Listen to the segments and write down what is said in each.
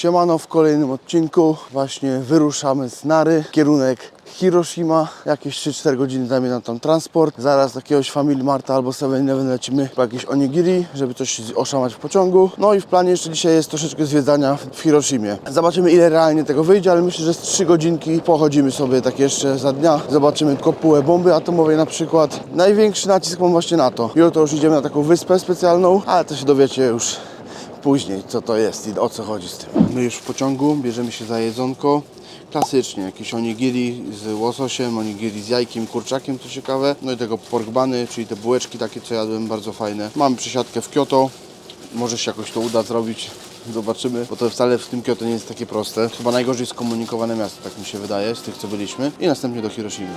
Siemano, w kolejnym odcinku właśnie wyruszamy z Nary, kierunek Hiroshima, jakieś 3-4 godziny zajmie nam tam transport, zaraz do jakiegoś Family Marta albo 7-Eleven lecimy po jakieś onigiri, żeby coś oszamać w pociągu, no i w planie jeszcze dzisiaj jest troszeczkę zwiedzania w Hiroshimie. Zobaczymy ile realnie tego wyjdzie, ale myślę, że z 3 godzinki pochodzimy sobie tak jeszcze za dnia, zobaczymy kopułę bomby atomowej na przykład. Największy nacisk mam właśnie na to. Jutro już idziemy na taką wyspę specjalną, ale to się dowiecie już później, co to jest i o co chodzi z tym. My już w pociągu bierzemy się za jedzonko. Klasycznie, jakieś onigiri z łososiem, onigiri z jajkiem, kurczakiem, co ciekawe. No i tego porkbany, czyli te bułeczki takie, co jadłem, bardzo fajne. Mamy przesiadkę w Kyoto. Może się jakoś to uda zrobić. Zobaczymy, bo to wcale w tym Kyoto nie jest takie proste. Chyba najgorzej skomunikowane miasto, tak mi się wydaje, z tych, co byliśmy. I następnie do Hiroshimy.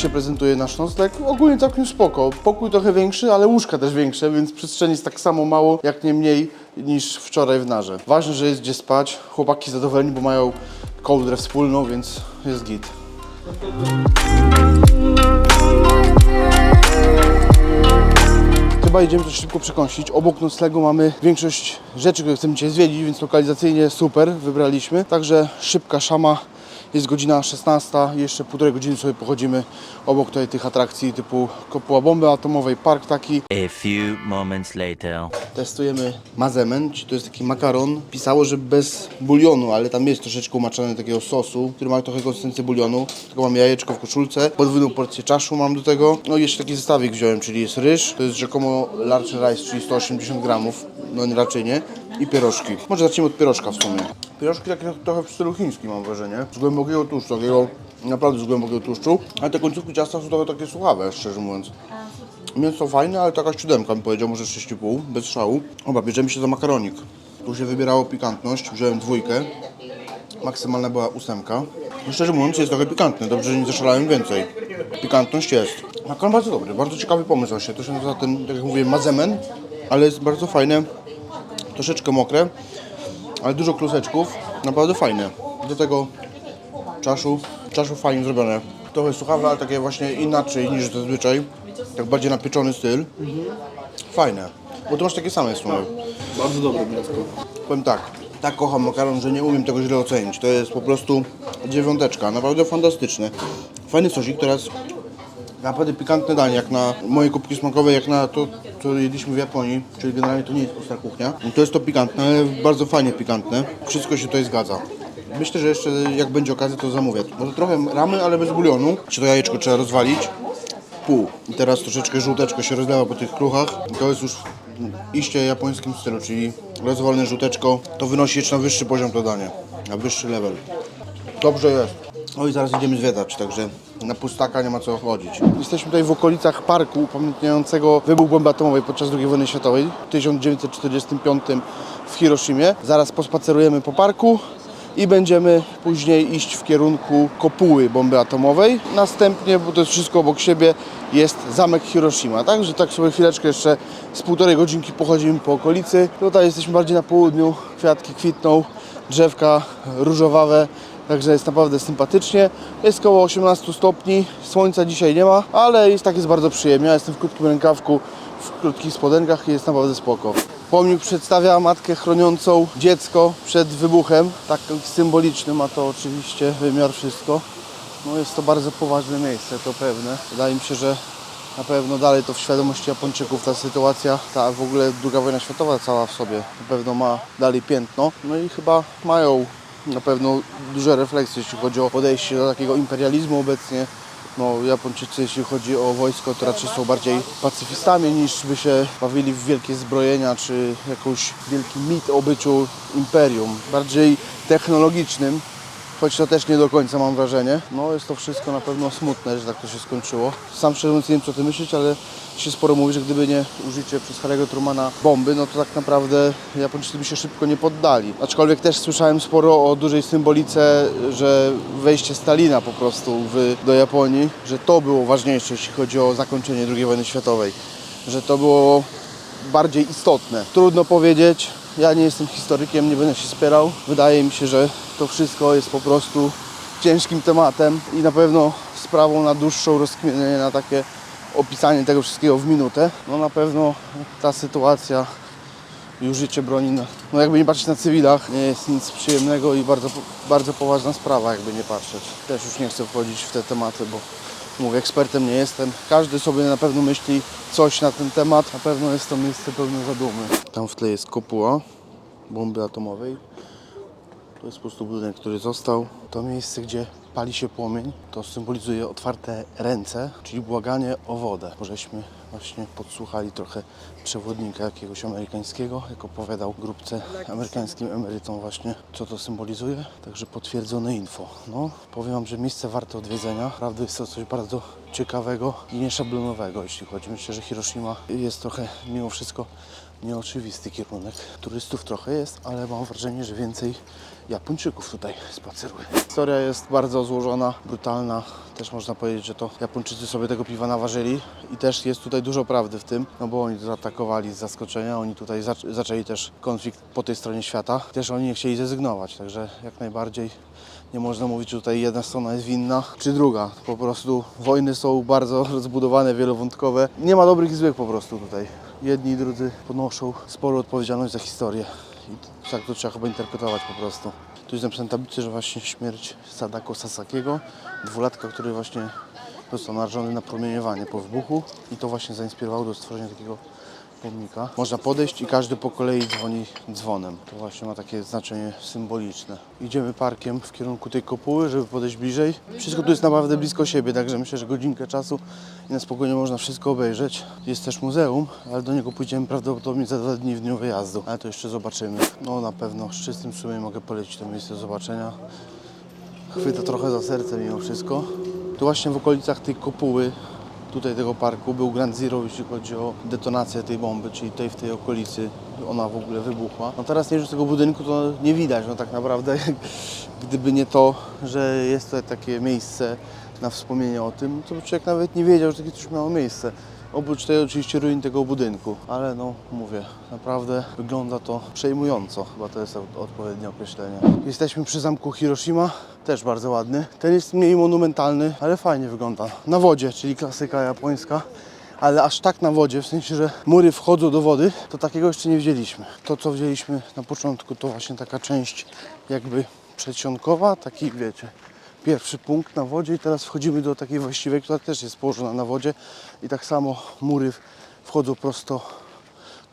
Się prezentuje nasz nocleg. Ogólnie całkiem spoko. Pokój trochę większy, ale łóżka też większe, więc przestrzeni jest tak samo mało, jak nie mniej niż wczoraj w Narze. Ważne, że jest gdzie spać. Chłopaki zadowoleni, bo mają kołdrę wspólną, więc jest git. Chyba idziemy coś szybko przekąsić. Obok noclegu mamy większość rzeczy, które chcemy dzisiaj zwiedzić, więc lokalizacyjnie super wybraliśmy. Także szybka szama. Jest godzina 16, jeszcze półtorej godziny sobie pochodzimy obok tutaj tych atrakcji typu kopuła bomby atomowej, park taki. A few moments later. Testujemy mazemen, czyli to jest taki makaron. Pisało, że bez bulionu, ale tam jest troszeczkę umaczany takiego sosu, który ma trochę konsystencję bulionu. Tylko mam jajeczko w koszulce, podwójną porcję czaszu mam do tego. No i jeszcze taki zestawik wziąłem, czyli jest ryż, to jest rzekomo large rice, czyli 180 gramów, no raczej nie. I pierożki. Może zacznijmy od pierożka w sumie. Pierożki takie trochę w stylu chińskim mam wrażenie. Z głębokiego tłuszczu, takiego naprawdę z głębokiego tłuszczu. Ale te końcówki ciasta są trochę takie suchawe, szczerze mówiąc. Mięso fajne, ale taka siódemka bym powiedział, może 6,5, bez szału. Dobra, bierzemy się za makaronik. Tu się wybierało pikantność, wziąłem dwójkę. Maksymalna była ósemka. No szczerze mówiąc jest trochę pikantny, dobrze, że nie zaszalałem więcej. Pikantność jest. Makaron bardzo dobry, bardzo ciekawy pomysł właśnie. To się nazywa ten, tak jak mówiłem, mazemen, ale jest bardzo fajne. Troszeczkę mokre, ale dużo kluseczków. Naprawdę fajne. Do tego czaszu, czaszu fajnie zrobione. Trochę suchawe, ale takie właśnie inaczej niż zazwyczaj. Tak bardziej napieczony styl. Fajne. Bo to masz takie same w sumie. Bardzo dobre mięsko. Powiem tak, tak kocham makaron, że nie umiem tego źle ocenić. To jest po prostu dziewiąteczka. Naprawdę fantastyczny. Fajny sosik, teraz naprawdę pikantne danie, jak na moje kubki smakowe, jak na to, co jedliśmy w Japonii, czyli generalnie to nie jest ostra kuchnia. To jest to pikantne, bardzo fajnie pikantne. Wszystko się tutaj zgadza. Myślę, że jeszcze jak będzie okazja, to zamówię. Może trochę ramy, ale bez bulionu. Czy to jajeczko trzeba rozwalić? Pół. I teraz troszeczkę żółteczko się rozlewa po tych kruchach. To jest już iście japońskim stylu, czyli rozwalone żółteczko. To wynosi jeszcze na wyższy poziom to danie, na wyższy level. Dobrze jest. No i zaraz idziemy zwiedzać, także na pustaka nie ma co chodzić. Jesteśmy tutaj w okolicach parku upamiętniającego wybuch bomby atomowej podczas II wojny światowej w 1945 w Hiroshimie. Zaraz pospacerujemy po parku i będziemy później iść w kierunku kopuły bomby atomowej. Następnie, bo to jest wszystko obok siebie, jest zamek Hiroshima. Także tak sobie chwileczkę jeszcze z półtorej godzinki pochodzimy po okolicy. Tutaj jesteśmy bardziej na południu, kwiatki kwitną, drzewka różowawe. Także jest naprawdę sympatycznie. Jest około 18 stopni, słońca dzisiaj nie ma, ale jest tak jest bardzo przyjemnie. Ja jestem w krótkim rękawku, w krótkich spodenkach i jest naprawdę spoko. Pomnik przedstawia matkę chroniącą dziecko przed wybuchem. Tak symboliczny ma to oczywiście wymiar wszystko. No jest to bardzo poważne miejsce, to pewne. Wydaje mi się, że na pewno dalej to w świadomości Japończyków ta sytuacja, ta w ogóle II wojna światowa cała w sobie na pewno ma dalej piętno. No i chyba mają na pewno duże refleksje, jeśli chodzi o podejście do takiego imperializmu obecnie. No, Japończycy, jeśli chodzi o wojsko, to raczej są bardziej pacyfistami niż by się bawili w wielkie zbrojenia czy jakiś wielki mit o byciu imperium. Bardziej technologicznym, choć to też nie do końca mam wrażenie. No jest to wszystko na pewno smutne, że tak to się skończyło. Sam szczerze mówiąc nie wiem co ty myślisz, ale się sporo mówi, że gdyby nie użycie przez Harry'ego Trumana bomby, no to tak naprawdę Japończycy by się szybko nie poddali. Aczkolwiek też słyszałem sporo o dużej symbolice, że wejście Stalina po prostu w, do Japonii, że to było ważniejsze, jeśli chodzi o zakończenie II wojny światowej. Że to było bardziej istotne. Trudno powiedzieć. Ja nie jestem historykiem, nie będę się spierał. Wydaje mi się, że to wszystko jest po prostu ciężkim tematem i na pewno sprawą na dłuższą rozkminienie na takie opisanie tego wszystkiego w minutę. No na pewno ta sytuacja i użycie broni, no, no jakby nie patrzeć na cywilach, nie jest nic przyjemnego i bardzo, bardzo poważna sprawa, jakby nie patrzeć. Też już nie chcę wchodzić w te tematy, bo mówię, ekspertem nie jestem. Każdy sobie na pewno myśli coś na ten temat. Na pewno jest to miejsce pełne zadumy. Tam w tle jest kopuła bomby atomowej. To jest po prostu budynek, który został. To miejsce, gdzie pali się płomień, to symbolizuje otwarte ręce, czyli błaganie o wodę. Żeśmy właśnie podsłuchali trochę przewodnika jakiegoś amerykańskiego, jak opowiadał grupce amerykańskim emerytom właśnie, co to symbolizuje. Także potwierdzone info. No, powiem Wam, że miejsce warte odwiedzenia. Naprawdę jest to coś bardzo ciekawego i nieszablonowego, jeśli chodzi. Myślę, że Hiroshima jest trochę mimo wszystko nieoczywisty kierunek. Turystów trochę jest, ale mam wrażenie, że więcej Japończyków tutaj spaceruje. Historia jest bardzo złożona, brutalna. Też można powiedzieć, że to Japończycy sobie tego piwa naważyli i też jest tutaj dużo prawdy w tym, no bo oni zaatakowali z zaskoczenia, oni tutaj zac- zaczęli też konflikt po tej stronie świata. Też oni nie chcieli zrezygnować, także jak najbardziej nie można mówić, że tutaj jedna strona jest winna, czy druga. Po prostu wojny są bardzo rozbudowane, wielowątkowe. Nie ma dobrych i złych po prostu tutaj. Jedni i drudzy ponoszą sporą odpowiedzialność za historię. I tak to trzeba chyba interpretować po prostu. Tu jest napisane na tablicy, że właśnie śmierć Sadako Sasakiego, dwulatka, który właśnie został narażony na promieniowanie po wybuchu i to właśnie zainspirowało do stworzenia takiego pomnika. Można podejść i każdy po kolei dzwoni dzwonem. To właśnie ma takie znaczenie symboliczne. Idziemy parkiem w kierunku tej kopuły, żeby podejść bliżej. Wszystko tu jest naprawdę blisko siebie, także myślę, że godzinkę czasu i na spokojnie można wszystko obejrzeć. Jest też muzeum, ale do niego pójdziemy prawdopodobnie za dwa dni w dniu wyjazdu. Ale to jeszcze zobaczymy. No na pewno z czystym sumieniem mogę polecić to miejsce do zobaczenia. Chwyta trochę za serce mimo wszystko. Tu właśnie w okolicach tej kopuły, tutaj tego parku, był Grand Zero, jeśli chodzi o detonację tej bomby, czyli tej w tej okolicy ona w ogóle wybuchła. No teraz nie z tego budynku to nie widać, no tak naprawdę gdyby nie to, że jest tutaj takie miejsce na wspomnienie o tym, to człowiek nawet nie wiedział, że takie coś miało miejsce. Oprócz tej oczywiście ruin tego budynku, ale no mówię, naprawdę wygląda to przejmująco, chyba to jest od- odpowiednie określenie. Jesteśmy przy zamku Hiroshima, też bardzo ładny. Ten jest mniej monumentalny, ale fajnie wygląda. Na wodzie, czyli klasyka japońska. Ale aż tak na wodzie, w sensie, że mury wchodzą do wody, to takiego jeszcze nie widzieliśmy. To, co wzięliśmy na początku, to właśnie taka część jakby przedsionkowa, taki wiecie, pierwszy punkt na wodzie i teraz wchodzimy do takiej właściwej, która też jest położona na wodzie i tak samo mury wchodzą prosto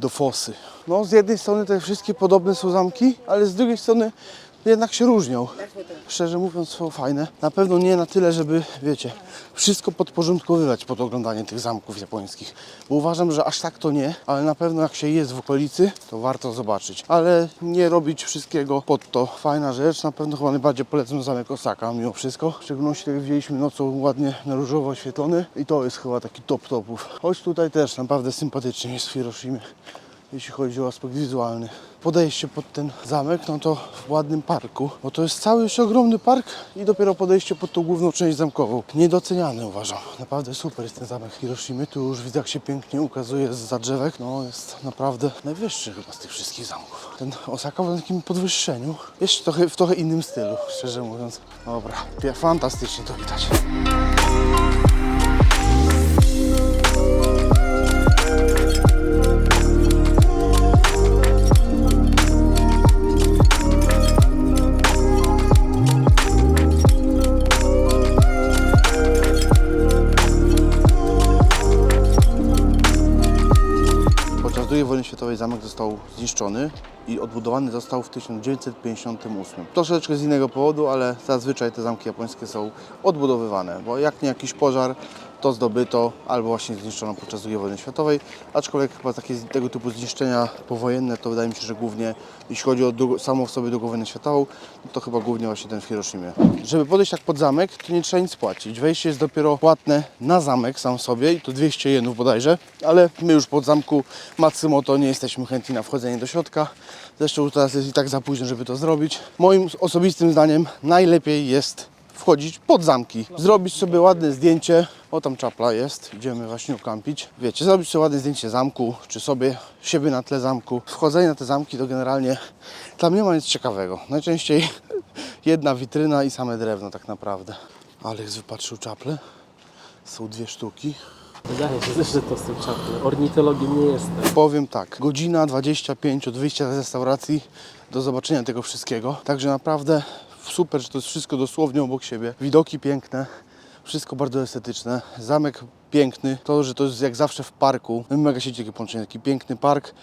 do fosy. No z jednej strony te wszystkie podobne są zamki, ale z drugiej strony jednak się różnią. Szczerze mówiąc są fajne. Na pewno nie na tyle, żeby, wiecie, wszystko podporządkowywać pod oglądanie tych zamków japońskich. Bo uważam, że aż tak to nie, ale na pewno jak się jest w okolicy, to warto zobaczyć. Ale nie robić wszystkiego pod to. Fajna rzecz, na pewno chyba najbardziej polecam zamek Osaka mimo wszystko. W szczególności jak wzięliśmy nocą ładnie na różowo oświetlony i to jest chyba taki top topów. Choć tutaj też naprawdę sympatycznie jest w Hiroshimie jeśli chodzi o aspekt wizualny. Podejście pod ten zamek, no to w ładnym parku, bo to jest cały jeszcze ogromny park i dopiero podejście pod tą główną część zamkową. Niedoceniany uważam. Naprawdę super jest ten zamek Hiroshimy. Tu już widzę jak się pięknie ukazuje za drzewek. No jest naprawdę najwyższy chyba z tych wszystkich zamków. Ten Osaka w takim podwyższeniu. Jeszcze trochę, w trochę innym stylu, szczerze mówiąc. Dobra, fantastycznie to widać. Światowej zamek został zniszczony i odbudowany został w 1958. Troszeczkę z innego powodu, ale zazwyczaj te zamki japońskie są odbudowywane, bo jak nie jakiś pożar, to zdobyto albo właśnie zniszczono podczas II wojny światowej, aczkolwiek chyba takie tego typu zniszczenia powojenne to wydaje mi się, że głównie jeśli chodzi o długo, samą w sobie II wojnę światową, no to chyba głównie właśnie ten w Hiroshimie. Żeby podejść tak pod zamek, to nie trzeba nic płacić. Wejście jest dopiero płatne na zamek sam sobie i to 200 jenów bodajże, ale my już pod zamku Matsumoto nie jesteśmy chętni na wchodzenie do środka. Zresztą teraz jest i tak za późno, żeby to zrobić. Moim osobistym zdaniem najlepiej jest wchodzić pod zamki, zrobić sobie ładne zdjęcie, o tam czapla jest, idziemy właśnie ukampić. Wiecie, zrobić sobie ładne zdjęcie zamku, czy sobie siebie na tle zamku. Wchodzenie na te zamki to generalnie tam nie ma nic ciekawego. Najczęściej jedna witryna i same drewno tak naprawdę. Alex wypatrzył czaple, są dwie sztuki. Wydaje się że to są czapy. Ornitologiem nie jestem. Powiem tak, godzina 25 od wyjścia z restauracji do zobaczenia tego wszystkiego. Także naprawdę super, że to jest wszystko dosłownie obok siebie. Widoki piękne, wszystko bardzo estetyczne. Zamek piękny, to, że to jest jak zawsze w parku. Mega się takie połączenie, taki piękny park.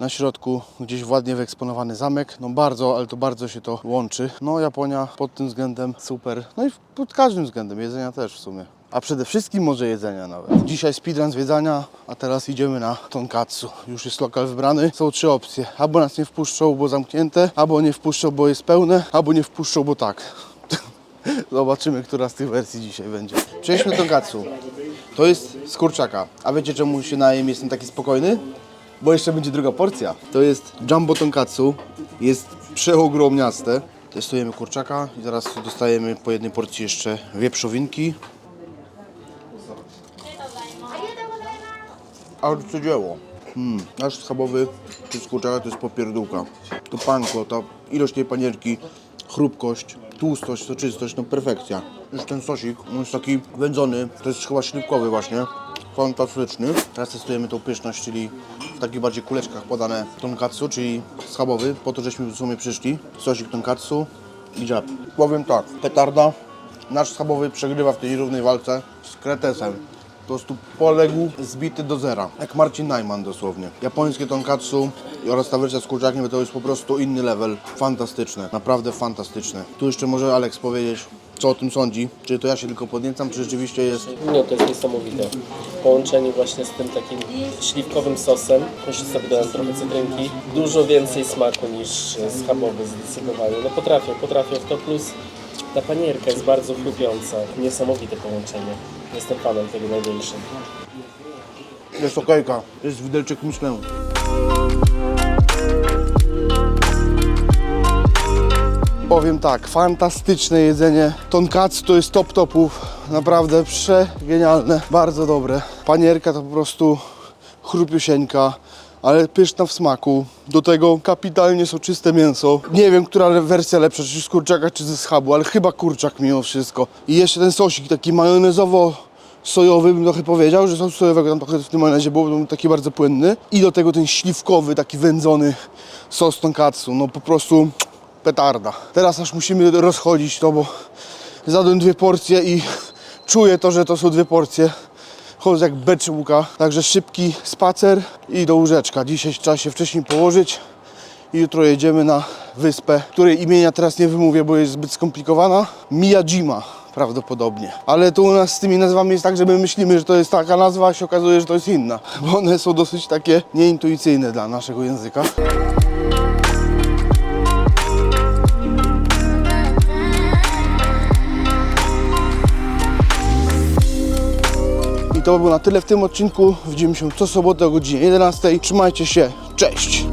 Na środku gdzieś ładnie wyeksponowany zamek. No bardzo, ale to bardzo się to łączy. No Japonia pod tym względem super. No i pod każdym względem, jedzenia też w sumie. A przede wszystkim może jedzenia nawet. Dzisiaj speedrun zwiedzania, a teraz idziemy na tonkatsu. Już jest lokal wybrany. Są trzy opcje. Albo nas nie wpuszczą, bo zamknięte, albo nie wpuszczą, bo jest pełne, albo nie wpuszczą, bo tak. Zobaczymy, która z tych wersji dzisiaj będzie. Przejdźmy do tonkatsu. To jest z kurczaka. A wiecie czemu się najem jestem taki spokojny? Bo jeszcze będzie druga porcja. To jest jumbo tonkatsu. Jest przeogromniaste. Testujemy kurczaka i zaraz dostajemy po jednej porcji jeszcze wieprzowinki. Arcydzieło. Hmm, nasz schabowy czy z kurczaka to jest popierdółka. To panko, ta ilość tej panierki, chrupkość, tłustość, soczystość, no perfekcja. Już ten sosik, on jest taki wędzony, to jest chyba śliwkowy właśnie, fantastyczny. Teraz testujemy tą pyszność, czyli w takich bardziej kuleczkach podane tonkatsu, czyli schabowy, po to żeśmy w sumie przyszli. Sosik tonkatsu i. Powiem tak, petarda, nasz schabowy przegrywa w tej równej walce z kretesem. Po prostu poległ, zbity do zera. Jak Marcin Najman dosłownie. Japońskie tonkatsu oraz ta wersja z kurczakiem to jest po prostu inny level. Fantastyczne, naprawdę fantastyczne. Tu jeszcze może Alex powiedzieć, co o tym sądzi. Czy to ja się tylko podniecam, czy rzeczywiście jest... No to jest niesamowite. Połączenie właśnie z tym takim śliwkowym sosem. Jeszcze sobie dodam trochę cytrynki. Dużo więcej smaku niż schabowy zdecydowanie. No potrafię, potrafię w to plus ta panierka jest bardzo chrupiąca. Niesamowite połączenie. Jestem fanem tego największym. Jest okejka, jest widelczyk Michelin. Powiem tak, fantastyczne jedzenie. Tonkatsu to jest top topów. Naprawdę przegenialne, bardzo dobre. Panierka to po prostu chrupiusieńka, ale pyszna w smaku. Do tego kapitalnie soczyste mięso. Nie wiem, która wersja lepsza, czy z kurczaka, czy ze schabu, ale chyba kurczak mimo wszystko. I jeszcze ten sosik taki majonezowo sojowy, bym trochę powiedział, że sos sojowego tam trochę w tym majonezie był, był taki bardzo płynny. I do tego ten śliwkowy, taki wędzony sos tonkatsu. No po prostu petarda. Teraz aż musimy rozchodzić to, bo zjadłem dwie porcje i czuję to, że to są dwie porcje. Chodzę jak beczułka. Także szybki spacer i do łóżeczka. Dzisiaj trzeba się wcześniej położyć. I jutro jedziemy na wyspę, której imienia teraz nie wymówię, bo jest zbyt skomplikowana. Miyajima prawdopodobnie. Ale tu u nas z tymi nazwami jest tak, że my myślimy, że to jest taka nazwa, a się okazuje, że to jest inna. Bo one są dosyć takie nieintuicyjne dla naszego języka. To by było na tyle w tym odcinku. Widzimy się co sobotę o godzinie 11. Trzymajcie się. Cześć!